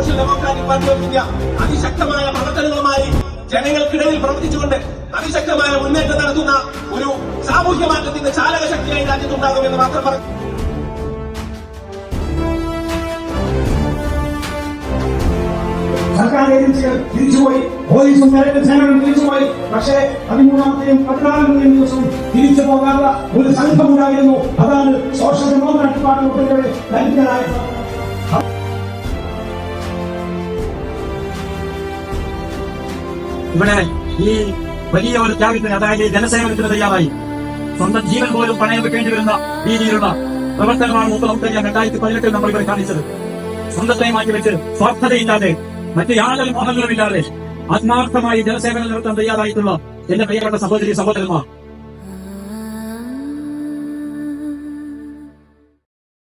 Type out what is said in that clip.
Social democratic party of India അതിശക്തമായ പ്രവർത്തനങ്ങളുമായി ജനങ്ങൾക്കിടയിൽ പ്രവർത്തിച്ചുകൊണ്ട് അതിശക്തമായ മുന്നേറ്റം നടത്തുന്ന ഒരു സാമൂഹ്യ മാറ്റത്തിന്റെ ചാലക ശക്തിയായി രാജ്യത്തുണ്ടാകുമെന്ന് മാത്രം പറഞ്ഞു സർക്കാർ ഏജൻസികൾ തിരിച്ചുപോയി പോലീസും സേനകളും തിരിച്ചുപോയി പക്ഷേ പതിമൂന്നാമത്തെയും പതിനാലാമത്തെയും ദിവസം തിരിച്ചു പോകാത്ത ഒരു സംഘം ഉണ്ടായിരുന്നു അതാണ് സോഷ്യൽ ഡെമോക്രാറ്റിക് പാർട്ടി ദരിദ്രരായ ഇവിടെ ഈ വലിയ ഒരു ത്യാഗത്തിന് അതായത് ജനസേവനത്തിന് തയ്യാറായി. സ്വന്തം ജീവൻ പോലും പണയം വെക്കേണ്ടി വരുന്ന രീതിയിലുള്ള പ്രവർത്തനമാണ് മൂത്ത മുത്തയ്യ രണ്ടായിരത്തി പതിനെട്ടിൽ നമ്മൾ ഇവിടെ കാണിച്ചത്. സ്വന്തത്തെ മാറ്റി വെച്ച് സ്വാർത്ഥതയില്ലാതെ മറ്റ് യാതൊരു മോഹങ്ങളുമില്ലാതെ ആത്മാർത്ഥമായി ജനസേവനം നടത്താൻ തയ്യാറായിട്ടുള്ള എന്റെ പ്രിയപ്പെട്ട സഹോദരി സഹോദരന്മാർ